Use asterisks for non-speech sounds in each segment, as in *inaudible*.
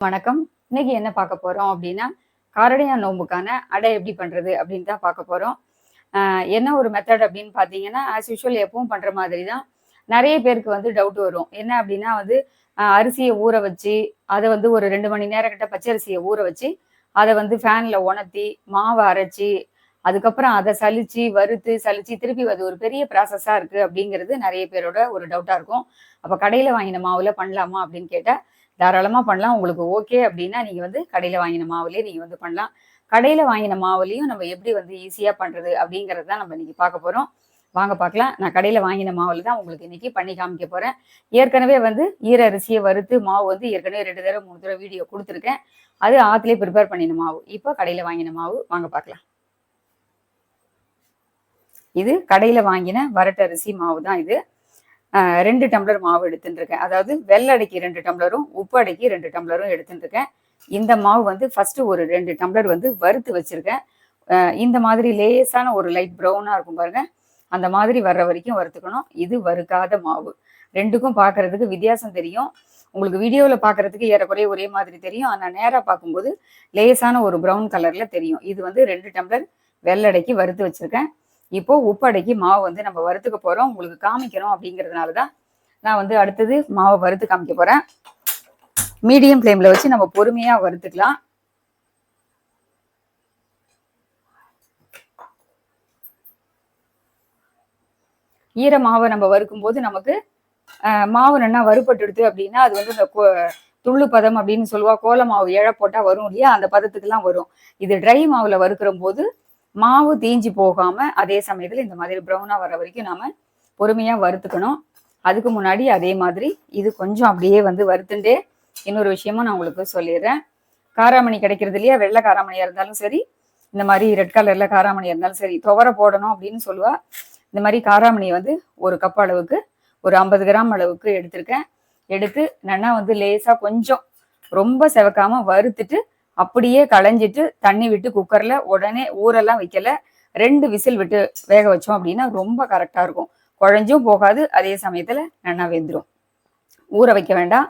வணக்கம். இன்னைக்கு என்ன பார்க்க போறோம் அப்படின்னா காரடையா நோம்புக்கான அடை எப்படி பண்றது அப்படின்னு தான் பார்க்க போறோம். ஆஹ் என்ன ஒரு மெத்தட் அப்படின்னு பார்த்தீங்கன்னா ஆஸ் யூஷுவல் எப்பவும் பண்ற மாதிரி தான் நிறைய பேருக்கு வந்து டவுட் வரும். என்ன அப்படின்னா வந்து அரிசியை ஊற வச்சு அதை வந்து ஒரு ரெண்டு மணி நேரம் கிட்ட பச்சரிசியை ஊற வச்சு அதை வந்து ஃபேன்ல உணர்த்தி மாவை அரைச்சி அதுக்கப்புறம் அதை சலிச்சு வறுத்து சலிச்சு திருப்பி அது ஒரு பெரிய ப்ராசஸா இருக்கு அப்படிங்கிறது நிறைய பேரோட ஒரு டவுட்டா இருக்கும். அப்ப கடையில வாங்கின மாவுல பண்ணலாமா அப்படின்னு கேட்டா தாராளமாக பண்ணலாம். உங்களுக்கு ஓகே அப்படின்னா நீங்கள் வந்து கடையில் வாங்கின மாவுலேயே நீங்கள் வந்து பண்ணலாம். கடையில் வாங்கின மாவுலேயும் நம்ம எப்படி வந்து ஈஸியாக பண்ணுறது அப்படிங்கிறது தான் நம்ம இன்னைக்கு பார்க்க போகிறோம் வாங்க பார்க்கலாம். நான் கடையில் வாங்கின மாவில் தான் உங்களுக்கு இன்னைக்கு பண்ணி காமிக்க போகிறேன் ஏற்கனவே வந்து ஈர அரிசியை வறுத்து மாவு வந்து ஏற்கனவே ரெண்டு தடவை மூணு தடவை வீடியோ கொடுத்துருக்கேன். அது ஆற்றுலேயே ப்ரிப்பேர் பண்ணின மாவு. இப்போ கடையில் வாங்கின மாவு. வாங்க பார்க்கலாம். இது கடையில் வாங்கின வரட்டரிசி மாவு தான் இது. ரெண்டு டம்ளர் மாவு எடுத்துட்டு இருக்கேன் அதாவது வெள்ளை ரெண்டு டம்ளரும் உப்பு அடைக்கு ரெண்டு டம்ளரும் எடுத்துட்டுருக்கேன். இந்த மாவு வந்து ஃபர்ஸ்ட் ஒரு ரெண்டு டம்ளர் வந்து வறுத்து வச்சிருக்கேன். இந்த மாதிரி லேசான ஒரு லைட் ப்ரௌனாக இருக்கும் பாருங்க. அந்த மாதிரி வர்ற வரைக்கும் வறுத்துக்கணும். இது வறுக்காத மாவு. ரெண்டுக்கும் பார்க்கறதுக்கு வித்தியாசம் தெரியும். உங்களுக்கு வீடியோவில் பார்க்கறதுக்கு ஏறக்குறைய ஒரே மாதிரி தெரியும். ஆனால் நேராக பார்க்கும்போது லேசான ஒரு ப்ரௌன் கலரில் தெரியும். இது வந்து ரெண்டு டம்ளர் வெள்ளடைக்கு வறுத்து வச்சிருக்கேன். இப்போ உப்படைக்கு மாவு வந்து நம்ம வறுத்துக்க போறோம். உங்களுக்கு காமிக்கணும் அப்படிங்கிறதுனால தான் நான் வந்து அடுத்தது மாவை வறுத்து காமிக்க போறேன். மீடியம் ஃப்ளேம்ல வச்சு நம்ம பொறுமையா வறுத்துக்கலாம். ஈர மாவை நம்ம வறுக்கும் போது நமக்கு மாவு நல்லா வறுபட்டுடுது அப்படின்னா அது வந்து இந்த துள்ளு பதம் அப்படின்னு சொல்லுவா கோல மாவு இழை போட்டா வரும் இல்லையா? அந்த பதத்துக்கு எல்லாம் வரும். இது ட்ரை மாவுல வறுக்கிற போது மாவு தீஞ்சு போகாம அதே சமயத்துல இந்த மாதிரி ப்ரௌனா வர வரைக்கும் நாம பொறுமையா வறுத்துக்கணும். அதுக்கு முன்னாடி அதே மாதிரி இது கொஞ்சம் அப்படியே வந்து வருத்துண்டே இன்னொரு விஷயமும் நான் உங்களுக்கு சொல்லிடுறேன். காராமணி கிடைக்கிறது இல்லையா? வெள்ளை காராமணியா இருந்தாலும் சரி இந்த மாதிரி ரெட் கலர்ல காராமணி இருந்தாலும் சரி துவர போடணும் அப்படின்னு சொல்லுவா. இந்த மாதிரி காராமணியை வந்து ஒரு கப் அளவுக்கு ஒரு ஐம்பது கிராம் அளவுக்கு எடுத்திருக்கேன். எடுத்து நல்லா வந்து லேசா கொஞ்சம் ரொம்ப செவக்காம வறுத்துட்டு அப்படியே களைஞ்சிட்டு தண்ணி விட்டு குக்கர்ல உடனே ஊரெல்லாம் வைக்கல. ரெண்டு விசில் விட்டு வேக வச்சோம் அப்படின்னா ரொம்ப கரெக்டா இருக்கும். குழஞ்சும் போகாது அதே சமயத்துல நல்லா வெந்துடும் ஊற வைக்க வேண்டாம்.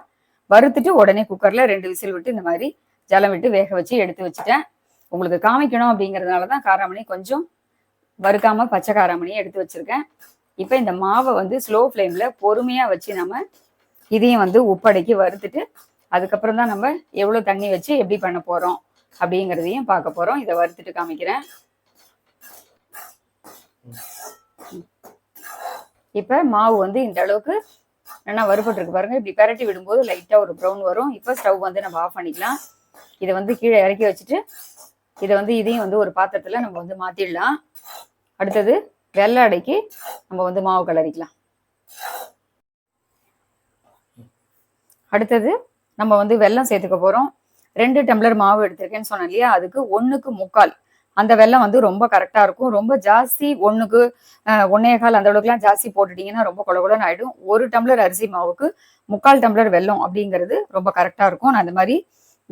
வறுத்துட்டு உடனே குக்கர்ல ரெண்டு விசில் விட்டு இந்த மாதிரி ஜலம் விட்டு வேக வச்சு எடுத்து வச்சுட்டேன். உங்களுக்கு காமிக்கணும் அப்படிங்கிறதுனால தான் காராமணி கொஞ்சம் வறுக்காம பச்சை காராமணியை எடுத்து வச்சிருக்கேன். இப்போ இந்த மாவை வந்து ஸ்லோ ஃப்ளேம்ல பொறுமையா வச்சு நம்ம இதையும் வந்து உப்படைக்கு வறுத்துட்டு அதுக்கப்புறம் தான் நம்ம எவ்வளோ தண்ணி வச்சு எப்படி பண்ண போறோம் அப்படிங்கிறதையும் பார்க்க போறோம். இதை வறுத்துட்டு காமிக்கிறேன். இப்போ மாவு வந்து இந்த அளவுக்கு நல்லா வறுபட்டுருக்கு பாருங்க. இப்படி பரட்டி விடும்போது லைட்டாக ஒரு ப்ரௌன் வரும். இப்போ ஸ்டவ் வந்து நம்ம ஆஃப் பண்ணிக்கலாம். இதை வந்து கீழே இறக்கி வச்சுட்டு இதை வந்து இதையும் வந்து ஒரு பாத்திரத்தில் நம்ம வந்து மாற்றிடலாம் அடுத்தது வெள்ளை அடைக்கு நம்ம வந்து மாவு கலரிக்கலாம் அடுத்தது நம்ம வந்து வெல்லம் சேர்த்துக்க போறோம். ரெண்டு டம்ளர் மாவு எடுத்திருக்கேன்னு சொன்னேன் இல்லையா? அதுக்கு ஒண்ணுக்கு முக்கால். அந்த வெல்லம் வந்து ரொம்ப கரெக்டா இருக்கும். ரொம்ப ஜாஸ்தி ஒண்ணுக்கு ஒன்னே கால் அந்த அளவுக்குலாம் ஜாஸ்தி போட்டுட்டீங்கன்னா ரொம்ப கொலகுலன்னு ஆயிடும். ஒரு டம்ளர் அரிசி மாவுக்கு முக்கால் டம்ளர் வெல்லம் அப்படிங்கிறது ரொம்ப கரெக்டா இருக்கும். நான் அந்த மாதிரி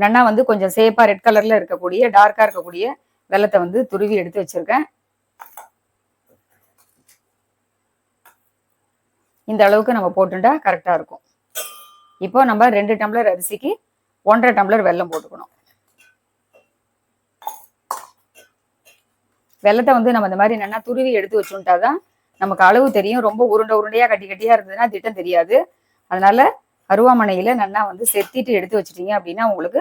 நன்னா வந்து கொஞ்சம் சேஃபாக ரெட் கலர்ல இருக்கக்கூடிய டார்க்கா இருக்கக்கூடிய வெள்ளத்தை வந்து துருவி எடுத்து வச்சிருக்கேன். இந்த அளவுக்கு நம்ம போட்டுட்டா கரெக்டா இருக்கும். இப்போ நம்ம ரெண்டு டம்ளர் அரிசிக்கு ஒன்றரை டம்ளர் வெல்லம் போட்டுக்கணும். வெல்லத்தை வந்து நம்ம இந்த மாதிரி நல்லா துருவி எடுத்து வச்சுட்டாதான் நமக்கு அளவு தெரியும். ரொம்ப உருண்டை உருண்டையாக கட்டி கட்டியாக இருந்ததுன்னா திட்டம் தெரியாது. அதனால அருவாமனையில் நல்லா வந்து செத்திட்டு எடுத்து வச்சிட்டீங்க அப்படின்னா உங்களுக்கு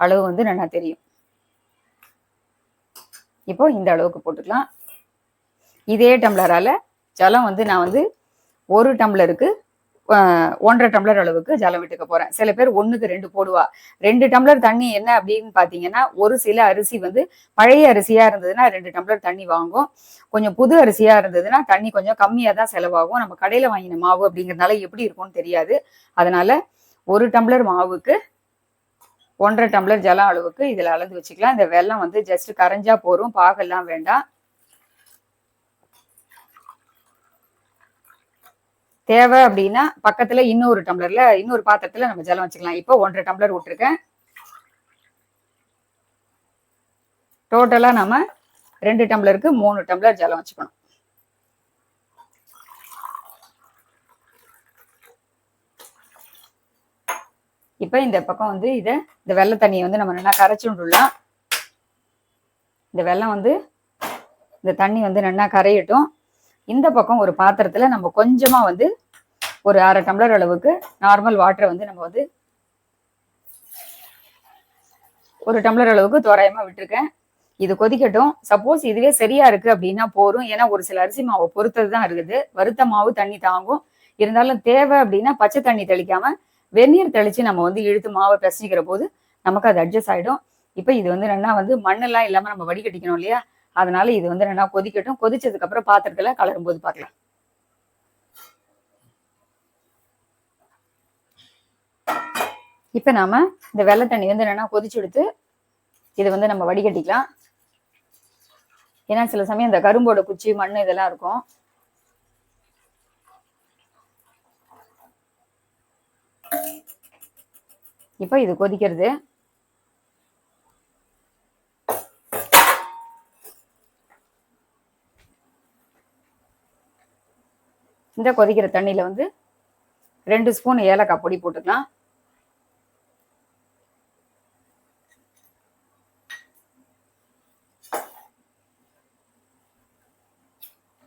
அளவு வந்து நல்லா தெரியும். இப்போ இந்த அளவுக்கு போட்டுக்கலாம். இதே டம்ளரால ஜலம் வந்து நான் வந்து ஒரு டம்ளருக்கு ஒன்றரை டம்ளர் அளவுக்கு ஜலம் விட்டுக்க போறேன். சில பேர் ஒன்றுக்கு ரெண்டு போடுவா. ரெண்டு டம்ளர் தண்ணி என்ன அப்படின்னு பார்த்தீங்கன்னா ஒரு சில அரிசி வந்து பழைய அரிசியா இருந்ததுன்னா ரெண்டு டம்ளர் தண்ணி வாங்கும். கொஞ்சம் புது அரிசியா இருந்ததுன்னா தண்ணி கொஞ்சம் கம்மியாக தான் செலவாகும். நம்ம கடையில் வாங்கின மாவு அப்படிங்கிறதுனால எப்படி இருக்கும்னு தெரியாது. அதனால ஒரு டம்ளர் மாவுக்கு ஒன்றரை டம்ளர் ஜலம் அளவுக்கு இதில் அளந்து வச்சுக்கலாம். இந்த வெள்ளம் வந்து ஜஸ்ட் கரைஞ்சா போகும் பாகெல்லாம் வேண்டாம். தேவை அப்படின்னா பக்கத்துல இன்னொரு டம்ளர்ல இன்னொரு பாத்திரத்துல நம்ம ஜலம் வச்சுக்கலாம். இப்போ ஒன்றரை டம்ளர் விட்டுருக்கேன். டோட்டலா நம்ம ரெண்டு டம்ளருக்கு மூணு டம்ளர் ஜலம் வச்சுக்கணும். இப்போ இந்த பக்கம் வந்து இதை இந்த வெள்ளை தண்ணியை வந்து நம்ம நல்லா கரைச்சி விட்டுடலாம். இந்த வெள்ளம் வந்து இந்த தண்ணி வந்து நல்லா கரையட்டும். இந்த பக்கம் ஒரு பாத்திரத்தில் நம்ம கொஞ்சமாக வந்து ஒரு அரை டம்ளர் அளவுக்கு நார்மல் வாட்டரை வந்து நம்ம வந்து ஒரு டம்ளர் அளவுக்கு தோராயமாக விட்டுருக்கேன். இது கொதிக்கட்டும். சப்போஸ் இதுவே சரியா இருக்கு அப்படின்னா போரும் ஏன்னா ஒரு சில அரிசி மாவை பொறுத்தது தான் இருக்குது. வறுத்த மாவு தண்ணி தாங்கும். இருந்தாலும் தேவை அப்படின்னா பச்சை தண்ணி தெளிக்காம வெந்நீர் தெளிச்சு நம்ம வந்து இழுத்து மாவை பிசைக்கிற போது நமக்கு அது அட்ஜஸ்ட் ஆயிடும். இப்போ இது வந்து என்ன வந்து மண்ணெல்லாம் இல்லாம நம்ம வடிகட்டிக்கணும் இல்லையா? அதனால இது வந்து என்னன்னா கொதிக்கட்டும். கொதிச்சதுக்கு அப்புறம் பாத்திரத்துல கலரும் போது பார்க்கலாம் இப்ப நாம இந்த வெள்ளை தண்ணி வந்து என்னன்னா கொதிச்சு எடுத்து இதை வந்து நம்ம வடிகட்டிக்கலாம். ஏன்னா சில சமயம் இந்த கரும்போட குச்சி மண் இதெல்லாம் இருக்கும். இப்போ இது கொதிக்கிறது. இந்த கொதிக்கிற தண்ணியில் வந்து ரெண்டு ஸ்பூன் ஏலக்காய் பொடி போட்டுக்கலாம்.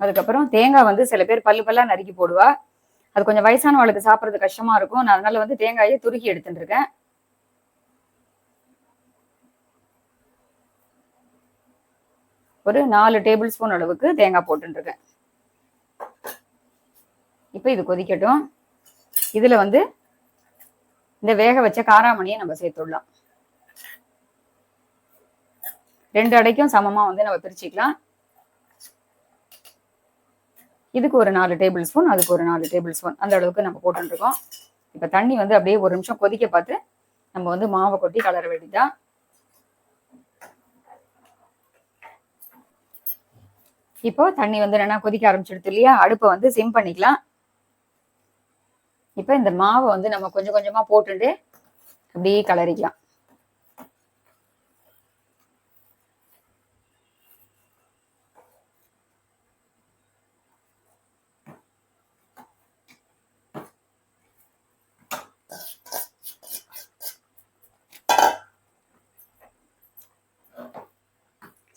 அதுக்கப்புறம் தேங்காய் வந்து சில பேர் பல்லு பல்லா நறுக்கி போடுவா. அது கொஞ்சம் வயசானவளுக்கு சாப்பிட்றது கஷ்டமா இருக்கும். நான் அதனால வந்து தேங்காயை துருக்கி எடுத்துட்டு இருக்கேன். ஒரு நாலு டேபிள் ஸ்பூன் அளவுக்கு தேங்காய் போட்டுருக்கேன் இருக்கேன். இப்போ இது கொதிக்கட்டும். இதுல வந்து இந்த வேக வச்ச காராமணியை நம்ம சேர்த்துடலாம். ரெண்டு அடைக்கும் சமமா வந்து நம்ம பிரிச்சுக்கலாம். இதுக்கு ஒரு நாலு டேபிள் ஸ்பூன் அதுக்கு ஒரு நாலு டேபிள் ஸ்பூன். அந்த அளவுக்கு நம்ம போட்டுருக்கோம் இப்போ தண்ணி வந்து அப்படியே ஒரு நிமிஷம் கொதிக்க பார்த்து நம்ம வந்து மாவை கொட்டி கலர வேண்டிதான் இப்போ தண்ணி வந்து என்னன்னா கொதிக்க ஆரம்பிச்சிடுது இல்லையா? அடுப்பை வந்து சிம் பண்ணிக்கலாம். இப்போ இந்த மாவை வந்து நம்ம கொஞ்சம் கொஞ்சமா போட்டுட்டு அப்படியே கலரிக்கலாம்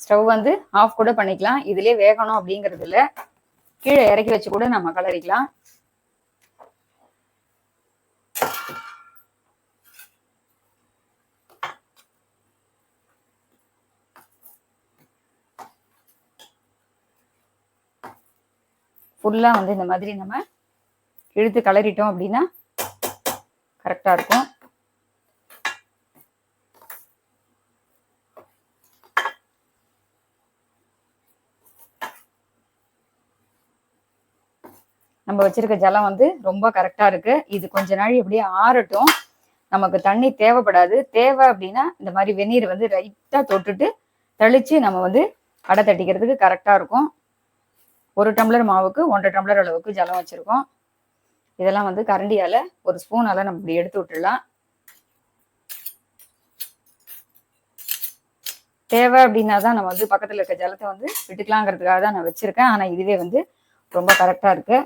ஸ்டவ் வந்து ஆஃப் கூட பண்ணிக்கலாம். இதுலயே வேகணும் அப்படிங்கிறது கீழே இறக்கி வச்சு கூட நம்ம கலரிக்கலாம் ஃபுல்லாக வந்து இந்த மாதிரி நம்ம இழுத்து கலரிட்டோம் அப்படின்னா கரெக்டாக இருக்கும். நம்ம வச்சிருக்க ஜலம் வந்து ரொம்ப கரெக்டாக இருக்கு. இது கொஞ்ச நாள் இப்படியே ஆறட்டும். நமக்கு தண்ணி தேவைப்படாது. தேவை அப்படின்னா இந்த மாதிரி வெந்நீர் வந்து ரைட்டாக தொட்டுட்டு தெளித்து நம்ம வந்து அடை தட்டிக்கிறதுக்கு கரெக்டாக இருக்கும். ஒரு டம்ளர் மாவுக்கு ஒன்றரை டம்ளர் அளவுக்கு ஜலம் வச்சிருக்கோம். இதெல்லாம் வந்து கரண்டியால ஒரு ஸ்பூனால் நம்ம இப்படி எடுத்து விட்டுடலாம். தேவை அப்படின்னா தான் நம்ம வந்து பக்கத்துல இருக்க ஜலத்தை வந்து விட்டுக்கலாங்கிறதுக்காக தான் நான் வச்சிருக்கேன். ஆனா இதுவே வந்து ரொம்ப கரெக்டா இருக்கு.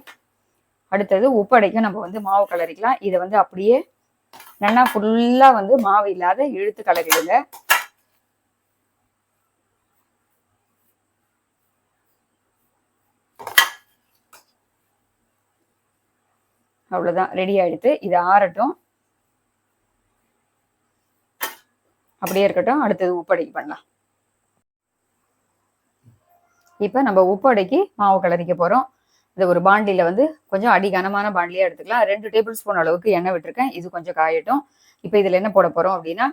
அடுத்தது உப்படைக்கும் நம்ம வந்து மாவு கலரிக்கலாம். இதை வந்து அப்படியே நல்லா ஃபுல்லா வந்து மாவு இல்லாத இழுத்து கலரிடுங்க. அவ்வளவுதான். ரெடி ஆயிடுத்து. இது ஆறட்டும். அப்படியே இருக்கட்டும். அடுத்தது உப்படைக்கு பண்ணலாம். இப்போ நம்ம உப்படைக்கு மாவு கலரிக்க போறோம். இந்த ஒரு பாண்டியில் வந்து கொஞ்சம் அடி கனமான பாண்டிலியா எடுத்துக்கலாம். ரெண்டு டேபிள் ஸ்பூன் அளவுக்கு எண்ணெய் விட்டுருக்கேன். இது கொஞ்சம் காயட்டும். இப்போ இதுல என்ன போட போறோம் அப்படின்னா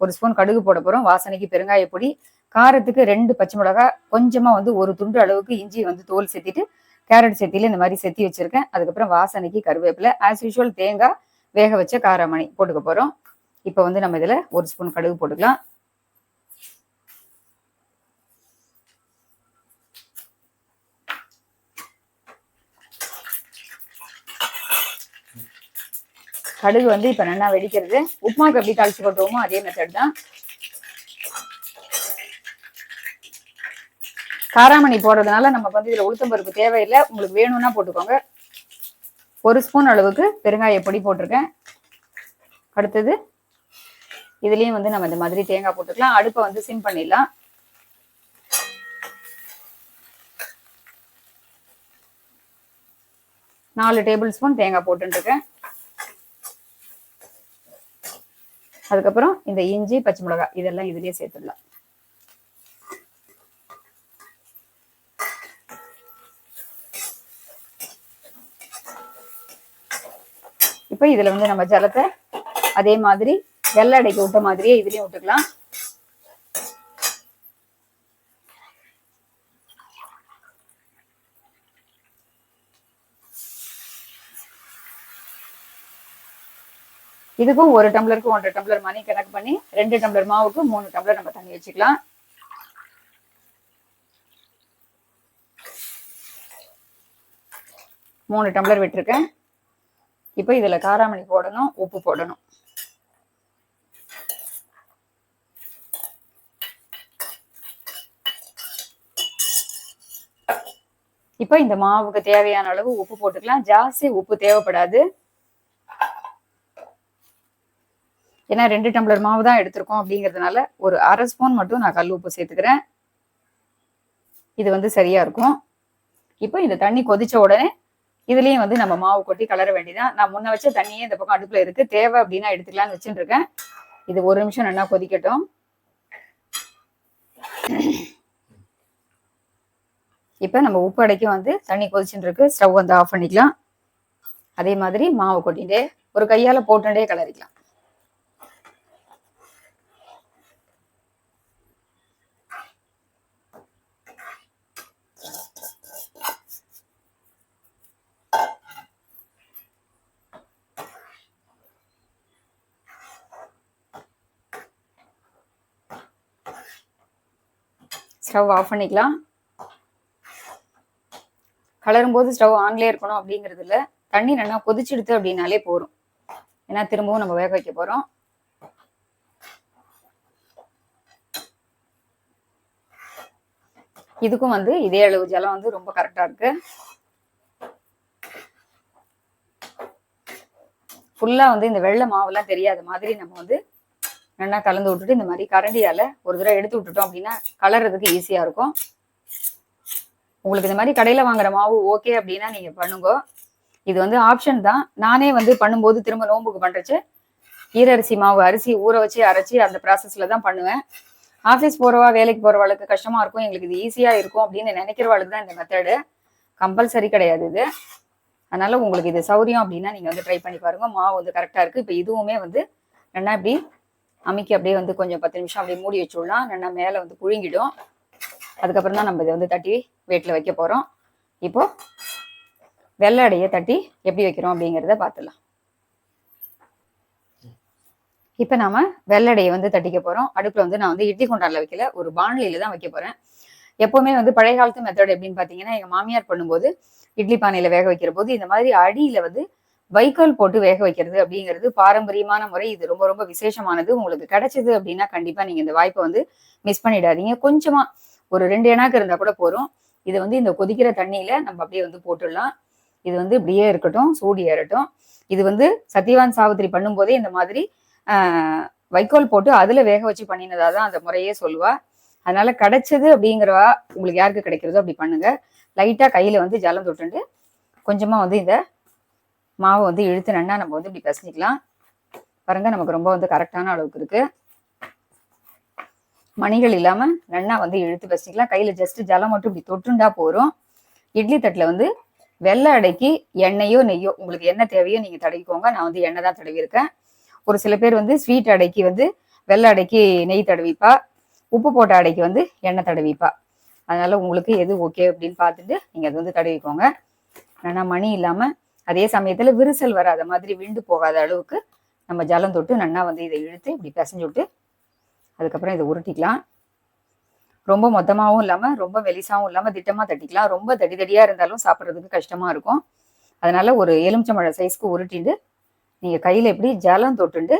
ஒரு ஸ்பூன் கடுகு போட போறோம். வாசனைக்கு பெருங்காய பொடி காரத்துக்கு ரெண்டு பச்சை மிளகாய். கொஞ்சமா வந்து ஒரு துண்டு அளவுக்கு இஞ்சி வந்து தோல் சேர்த்திட்டு கேரட் செத்தில இந்த மாதிரி செத்தி வச்சிருக்கேன். அதுக்கப்புறம் வாசனைக்கு கருவேப்பிலை ஆஸ் யூஷுவல் தேங்காய் வேக வச்ச காராமணி போட்டுக்க போறோம். இப்போ வந்து நம்ம இதுல ஒரு ஸ்பூன் கடுகு போட்டுக்கலாம். கடுகு வந்து இப்ப நல்லா வெடிக்கிறது. உப்புமாக்கு எப்படி தாளிச்சு கொட்டுவோமோ அதே மெத்தட் தான். காராமணி போடுறதுனால நமக்கு வந்து இதுல உளுத்தம் பருப்பு தேவையில்லை. உங்களுக்கு வேணும்னா போட்டுக்கோங்க. ஒரு ஸ்பூன் அளவுக்கு பெருங்காய பொடி போட்டிருக்கேன். அடுத்தது இதுலேயும் வந்து நம்ம இந்த மாதிரி தேங்காய் போட்டுக்கலாம். அடுப்பை வந்து சிம் பண்ணிடலாம். நாலு டேபிள் ஸ்பூன் தேங்காய் போட்டுருக்கேன் அதுக்கப்புறம் இந்த இஞ்சி பச்சை மிளகாய் இதெல்லாம் இதுலயே சேர்த்துடலாம். இப்போ இதுல வந்து நம்ம ஜலத்தை அதே மாதிரி வெள்ளை அடைக்க விட்ட மாதிரியே இதுலயும் விட்டுக்கலாம் இதுக்கும் ஒரு டம்ளருக்கு ஒன்றரை டம்ளர் மணி கணக்கு பண்ணி ரெண்டு டம்ளர் மாவுக்கு மூணு டம்ளர் நம்ம தண்ணி வச்சுக்கலாம். மூணு டம்ளர் விட்டுருக்கேன். இப்போ இதுல காராமணி போடணும் உப்பு போடணும். இப்போ இந்த மாவுக்கு தேவையான அளவு உப்பு போட்டுக்கலாம். ஜாஸ்தி உப்பு தேவைப்படாது. ஏன்னா ரெண்டு டம்ளர் மாவு தான் எடுத்திருக்கோம் அப்படிங்கிறதுனால ஒரு அரை ஸ்பூன் மட்டும் நான் கல் உப்பு சேர்த்துக்கிறேன். இது வந்து சரியா இருக்கும். இப்போ இந்த தண்ணி கொதிச்ச உடனே இதுலயும் வந்து நம்ம மாவு கொட்டி கலர வேண்டியதான் நான் முன்ன வச்ச தண்ணியே இந்த பக்கம் அடுப்புல இருக்கு. தேவை அப்படின்னா எடுத்துக்கலாம்னு வச்சுட்டு இருக்கேன் இது ஒரு நிமிஷம் நல்லா கொதிக்கட்டும். இப்போ நம்ம உப்பு அடைக்கும் வந்து தண்ணி கொதிச்சுட்டு இருக்கு ஸ்டவ் வந்து ஆஃப் பண்ணிக்கலாம். அதே மாதிரி மாவு கொட்டிட்டு ஒரு கையால போட்டுட்டே கலரிக்கலாம். ஸ்டவ் ஆஃப் பண்ணிக்கலாம். கலரும் போது ஸ்டவ் ஆன்லேயே இருக்கணும் அப்படிங்கிறது இல்லை. தண்ணி நல்லா கொதிச்சுடுது அப்படின்னாலே போதும். ஏன்னா திரும்பவும் நம்ம வேக வைக்க போறோம். இதுக்கும் வந்து இதே அளவு ஜலம் வந்து ரொம்ப கரெக்டா இருக்கு. ஃபுல்லா வந்து இந்த வெள்ளை மாவுலாம் தெரியாத மாதிரி நம்ம வந்து நல்லா கலந்து விட்டுட்டு இந்த மாதிரி கரண்டியால ஒரு தடவை எடுத்து விட்டுட்டோம் அப்படின்னா கலர்றதுக்கு ஈஸியா இருக்கும். உங்களுக்கு இந்த மாதிரி கடையில வாங்குற மாவு ஓகே அப்படின்னா நீங்க பண்ணுங்க. இது வந்து ஆப்ஷன் தான். நானே வந்து பண்ணும்போது திரும்ப நோம்புக்கு பண்றச்சு ஈரரிசி மாவு அரிசி ஊற வச்சு அரைச்சி அந்த ப்ராசஸ்ல தான் பண்ணுவேன். ஆஃபீஸ் போறவா வேலைக்கு போறவாளுக்கு கஷ்டமா இருக்கும். எங்களுக்கு இது ஈஸியா இருக்கும் அப்படின்னு நினைக்கிறவாளுக்கு தான் இந்த மெத்தடு கம்பல்சரி கிடையாது இது. அதனால உங்களுக்கு இது சௌரியம் அப்படின்னா நீங்க வந்து ட்ரை பண்ணி பாருங்க. மாவு வந்து கரெக்டா இருக்கு. இப்போ இதுவுமே வந்து நல்லா இப்படி அமைக்கி அப்படியே வந்து கொஞ்சம் பத்து நிமிஷம் அப்படியே மூடி வச்சுடலாம் நல்லா மேலே வந்து புழுங்கிடும். அதுக்கப்புறம் தான் நம்ம இதை வந்து தட்டி வெயிட்டில் வைக்க போகிறோம். இப்போ வெள்ளை அடையை தட்டி எப்படி வைக்கிறோம் அப்படிங்கிறத பார்த்துடலாம். இப்போ நாம வெள்ளடையை வந்து தட்டிக்க போகிறோம். அடுப்பில் வந்து நான் வந்து இட்லி குண்டானில் வைக்கல ஒரு பாண்லியில தான் வைக்க போகிறேன். எப்போவுமே வந்து பழைய காலத்து மெத்தட் எப்படின்னு பார்த்தீங்கன்னா எங்கள் மாமியார் பண்ணும்போது இட்லி பானையில் வேக வைக்கிற போது இந்த மாதிரி அடியில் வந்து வைக்கோல் போட்டு வேக வைக்கிறது அப்படிங்கிறது பாரம்பரியமான முறை. இது ரொம்ப ரொம்ப விசேஷமானது. உங்களுக்கு கிடைச்சது அப்படின்னா கண்டிப்பா நீங்க இந்த வாய்ப்பை வந்து மிஸ் பண்ணிடாதீங்க. கொஞ்சமா ஒரு ரெண்டு எண்ணாக்கு இருந்தா கூட போறோம் இதை வந்து இந்த கொதிக்கிற தண்ணியில நம்ம அப்படியே வந்து போட்டுடலாம். இது வந்து இப்படியே இருக்கட்டும் சூடு ஏறட்டும். இது வந்து சத்யவான் சாவித்திரி பண்ணும்போதே இந்த மாதிரி ஆஹ், வைக்கோல் போட்டு அதுல வேக வச்சு பண்ணினதா தான் அந்த முறையே சொல்லுவா. அதனால கிடைச்சது அப்படிங்கிறவா உங்களுக்கு யாருக்கு கிடைக்கிறதோ அப்படி பண்ணுங்க. லைட்டா கையில வந்து ஜலம் தொட்டுண்டு கொஞ்சமா வந்து இந்த மாவை வந்து இழுத்து நன்னா நம்ம வந்து இப்படி பிசைஞ்சிக்கலாம் பாருங்க நமக்கு ரொம்ப வந்து கரெக்டான அளவுக்கு இருக்கு. மணிகள் இல்லாம நன்னா வந்து இழுத்து பிசைஞ்சிக்கலாம் கையில ஜஸ்ட் ஜலம் மட்டும் இப்படி தொட்டுண்டா போறோம் இட்லி தட்டுல வந்து வெள்ளை அடைக்கு எண்ணெயோ நெய்யோ உங்களுக்கு என்ன தேவையோ நீங்க தடவிக்கோங்க. நான் வந்து எண்ணெய் தான் தடவிருக்கேன் ஒரு சில பேர் வந்து ஸ்வீட் அடைக்கு வந்து வெள்ளை அடைக்கு நெய் தடவிப்பா. உப்பு போட்ட அடைக்கு வந்து எண்ணெய் தடவிப்பா. அதனால உங்களுக்கு எது ஓகே அப்படின்னு பார்த்துட்டு நீங்க அது வந்து தடவிக்கோங்க. ஆனா மணி இல்லாம அதே சமயத்துல விரிசல் வராத மாதிரி விண்டு போகாத அளவுக்கு நம்ம ஜலம் தொட்டு நன்னா வந்து இதை இழுத்து இப்படி பிசைஞ்சு விட்டு அதுக்கப்புறம் இதை உருட்டிக்கலாம். ரொம்ப மொத்தமாகவும் இல்லாம ரொம்ப மெலிசாவும் இல்லாம திட்டமா தட்டிக்கலாம். ரொம்ப தடி தடியா இருந்தாலும் சாப்பிட்றதுக்கு கஷ்டமா இருக்கும். அதனால ஒரு எலுமிச்சம்பழ சைஸ்க்கு உருட்டிட்டு நீங்க கையில எப்படி ஜலம் தொட்டுண்டு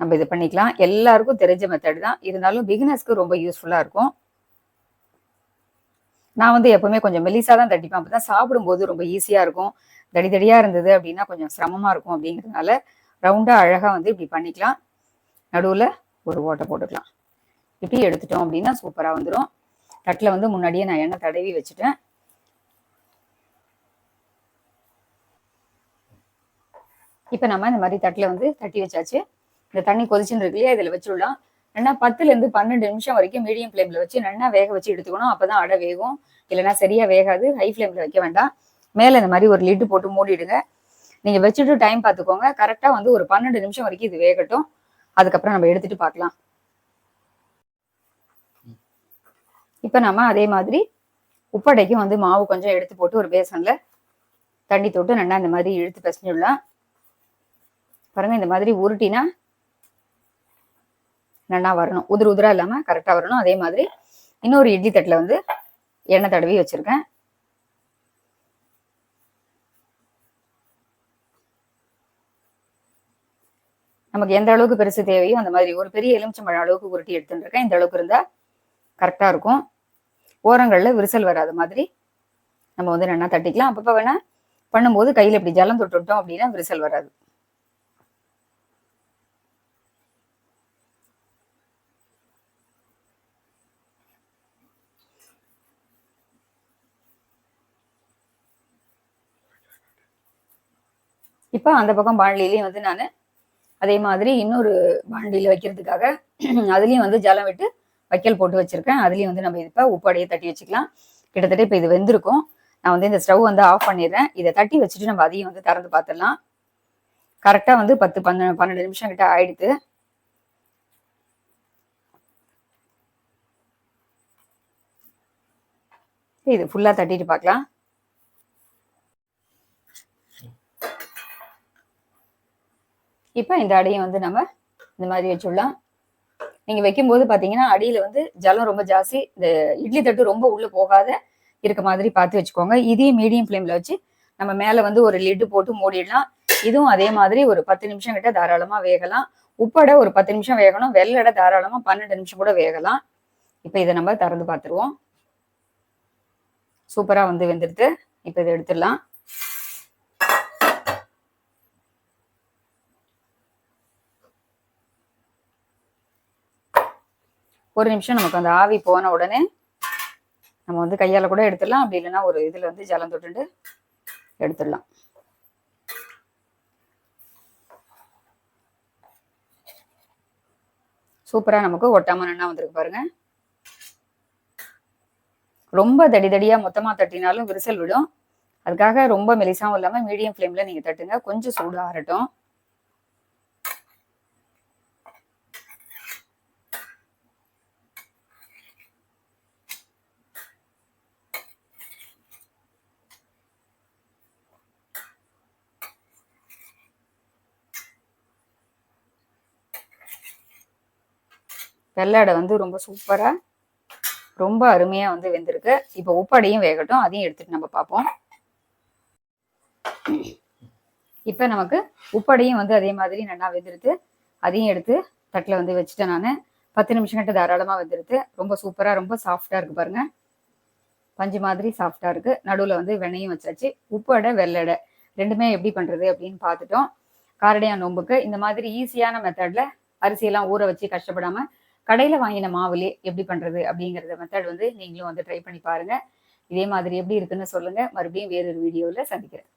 நம்ம இது பண்ணிக்கலாம். எல்லாருக்கும் தெரிஞ்ச மெத்தட் தான். இருந்தாலும் பிகினர்ஸ்க்கு ரொம்ப யூஸ்ஃபுல்லா இருக்கும். நான் வந்து எப்பவுமே கொஞ்சம் மெலிசா தான் தட்டிப்பேன். அப்பதான் சாப்பிடும்போது ரொம்ப ஈஸியா இருக்கும். தடி தடியா இருந்தது அப்படின்னா கொஞ்சம் சிரமமா இருக்கும் அப்படிங்கிறதுனால ரவுண்டாக அழகாக வந்து இப்படி பண்ணிக்கலாம். நடுவில் ஒரு ஓட்டை போட்டுக்கலாம். இப்படி எடுத்துட்டோம் அப்படின்னா சூப்பராக வந்துடும் தட்டில் வந்து முன்னாடியே நான் எண்ணெய் தடவி வச்சுட்டேன். இப்போ நம்ம இந்த மாதிரி தட்டில் வந்து தட்டி வச்சாச்சு. இந்த தண்ணி கொதிச்சுன்னு இருக்கு இல்லையா? இதில் வச்சுடலாம். நல்லா பத்துலேருந்து பன்னெண்டு நிமிஷம் வரைக்கும் மீடியம் ஃப்ளேமில் வச்சு நல்லா வேக வச்சு எடுத்துக்கணும். அப்போ தான் அடை வேகும். இல்லைன்னா சரியாக வேகாது. ஹை ஃப்ளேமில் வைக்க வேண்டாம். மேலே இந்த மாதிரி ஒரு லிட்டு போட்டு மூடிடுங்க. நீங்கள் வச்சுட்டு டைம் பார்த்துக்கோங்க. கரெக்டாக வந்து ஒரு பன்னெண்டு நிமிஷம் வரைக்கும் இது வேகட்டும். அதுக்கப்புறம் நம்ம எடுத்துட்டு பார்க்கலாம். இப்போ நம்ம அதே மாதிரி உப்படைக்கும் வந்து மாவு கொஞ்சம் எடுத்து போட்டு ஒரு பேசனில் தண்ணி தொட்டு நல்லா இந்த மாதிரி இழுத்து பிசைஞ்சிடலாம். பாருங்க இந்த மாதிரி உருட்டினா நல்லா வரணும். உதிர் உதிரா இல்லாமல் கரெக்டாக வரணும். அதே மாதிரி இன்னொரு இட்லி தட்டில் வந்து எண்ணெய் தடவி வச்சுருக்கேன். நமக்கு எந்த அளவுக்கு பெருசு தேவையோ அந்த மாதிரி ஒரு பெரிய எலுமிச்சம்பழம் அளவுக்கு உருட்டி எடுத்துட்டு இருக்கேன். இந்த அளவுக்கு இருந்தால் கரெக்டாக இருக்கும். ஓரங்களில் விரிசல் வராத மாதிரி நம்ம வந்து நல்லா தட்டிக்கலாம். அப்பப்போ வேணா பண்ணும்போது கையில் இப்படி ஜலம் தொட்டுட்டோம் அப்படின்னா விரிசல் வராது. இப்போ அந்த பக்கம் பாண்டிலையும் வந்து நான் அதே மாதிரி இன்னொரு பாண்டியில் வைக்கிறதுக்காக *clears throat* அதுலேயும் வந்து ஜலம் விட்டு வைக்கல் போட்டு வச்சுருக்கேன். அதுலேயும் வந்து நம்ம இப்போ உப்படையை தட்டி வச்சுக்கலாம். கிட்டத்தட்ட இப்போ இது வெந்திருக்கும். நான் வந்து இந்த ஸ்டவ் வந்து ஆஃப் பண்ணிடுறேன். இதை தட்டி வச்சுட்டு நம்ம அதையும் வந்து திறந்து பார்த்துடலாம். கரெக்டாக வந்து பத்து பன்னெண்டு பன்னெண்டு நிமிஷம் கிட்ட ஆயிடுது. இது ஃபுல்லாக தட்டிட்டு பார்க்கலாம். இப்போ இந்த அடையை வந்து நம்ம இந்த மாதிரி வச்சுடலாம். நீங்கள் வைக்கும்போது பார்த்தீங்கன்னா அடியில் வந்து ஜலம் ரொம்ப ஜாஸ்தி. இந்த இட்லி தட்டு ரொம்ப உள்ளே போகாத இருக்க மாதிரி பார்த்து வச்சுக்கோங்க. இதையும் மீடியம் ஃப்ளேமில் வச்சு நம்ம மேலே வந்து ஒரு லிட்டு போட்டு மூடிடலாம். இதுவும் அதே மாதிரி ஒரு பத்து நிமிஷம் கிட்ட தாராளமாக வேகலாம். உப்படை ஒரு பத்து நிமிஷம் வேகணும். வெள்ளடை தாராளமாக பன்னெண்டு நிமிஷம் கூட வேகலாம். இப்போ இதை நம்ம திறந்து பார்த்துருவோம் சூப்பராக வந்து வெந்துடுது. இப்போ இதை எடுத்துடலாம். ஒரு நிமிஷம் நமக்கு அந்த ஆவி போன உடனே நம்ம வந்து கையால் கூட எடுத்துடலாம். அப்படி இல்லைன்னா ஒரு இதில் வந்து ஜலம் தொட்டுட்டு எடுத்துடலாம். சூப்பராக நமக்கு ஒட்டாம நன்னா வந்திருக்கு பாருங்க. ரொம்ப தடி தடியா மொத்தமாக தட்டினாலும் விரிசல் விடும். அதுக்காக ரொம்ப மெலிசாவும் இல்லாமல் மீடியம் ஃப்ளேமில் நீங்கள் தட்டுங்க. கொஞ்சம் சூடாக ஆறட்டும். வெள்ளாடை வந்து ரொம்ப சூப்பராக ரொம்ப அருமையாக வந்து வெந்திருக்கு. இப்போ உப்படையும் வேகட்டும் அதையும் எடுத்துட்டு நம்ம பார்ப்போம். இப்போ நமக்கு உப்படையும் வந்து அதே மாதிரி நல்லா வெந்துருது அதையும் எடுத்து தட்டில் வந்து வச்சுட்டேன் நான். பத்து நிமிஷம் கிட்ட தாராளமாக வெந்துருது ரொம்ப சூப்பராக ரொம்ப சாஃப்டாக இருக்குது பாருங்க. பஞ்சு மாதிரி சாஃப்டாக இருக்குது நடுவில் வந்து வெண்ணையும் வச்சாச்சு. உப்படை வெள்ளடை ரெண்டுமே எப்படி பண்ணுறது அப்படின்னு பார்த்துட்டோம். காரடையா நோம்புக்கு இந்த மாதிரி ஈஸியான மெத்தடில் அரிசியெல்லாம் ஊற வச்சு கஷ்டப்படாமல் கடையில் வாங்கின மாவுலே எப்படி பண்ணுறது அப்படிங்கிறத மெத்தட் வந்து நீங்களும் வந்து ட்ரை பண்ணி பாருங்கள் இதே மாதிரி எப்படி இருக்குன்னு சொல்லுங்கள் மறுபடியும் வேறொரு வீடியோவில் சந்திக்கிறேன்.